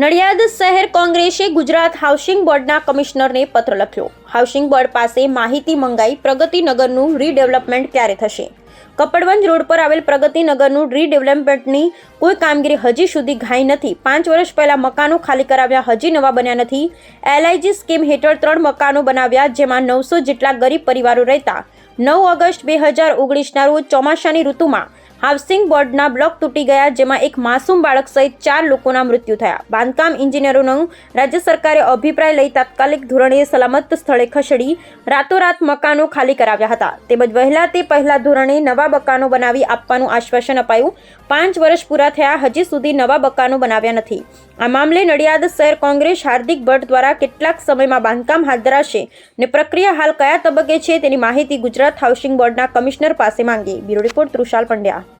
નડિયાદ શહેર કોંગ્રેસે ગુજરાત હાઉસિંગ બોર્ડના કમિશનરને પત્ર લખ્યો. હાઉસિંગ બોર્ડ પાસે માહિતી મંગાઈ પ્રગતિનગરનું રીડેવલપમેન્ટ ક્યારે થશે? કપડવંજ રોડ પર આવેલ પ્રગતિનગરનું રીડેવલપમેન્ટની કોઈ કામગીરી હજી સુધી ઘાઈ નથી. પાંચ વર્ષ પહેલાં મકાનો ખાલી કરાવ્યા, હજી નવા બન્યા નથી. એલઆઈજી સ્કીમ હેઠળ ત્રણ મકાનો બનાવ્યા, જેમાં નવસો જેટલા ગરીબ પરિવારો રહેતા. નવ ઓગસ્ટ બે હજાર ઓગણીસના રોજ ચોમાસાની ઋતુમાં હાઉસિંગ બોર્ડના બ્લોક તૂટી ગયા, જેમાં એક માસૂમ બાળક સહિત ચાર લોકોના મૃત્યુ થયા. બાંધકામ ઇજનેરોનું રાજ્ય સરકારે અભિપ્રાય લઈ તાત્કાલિક ધોરણે સલામત સ્થળે ખસેડી રાતોરાત મકાનો ખાલી કરાવ્યા હતા. તેમજ વહેલા તે પહેલા ધોરણે નવા મકાનો બનાવી આપવાનું આશ્વાસન અપાયું. પાંચ વર્ષ પૂરા થયા, હજી સુધી નવા મકાનો બનાવ્યા નથી. આ મામલે નડિયાદ શહેર કોંગ્રેસ હાર્દિક ભટ્ટ દ્વારા કેટલાક સમયમાં બાંધકામ હાથ ધરાશે ને પ્રક્રિયા હાલ કયા તબક્કે છે તેની માહિતી ગુજરાત હાઉસિંગ બોર્ડના કમિશનર પાસે માંગી. Bureau report Trushal Pandya.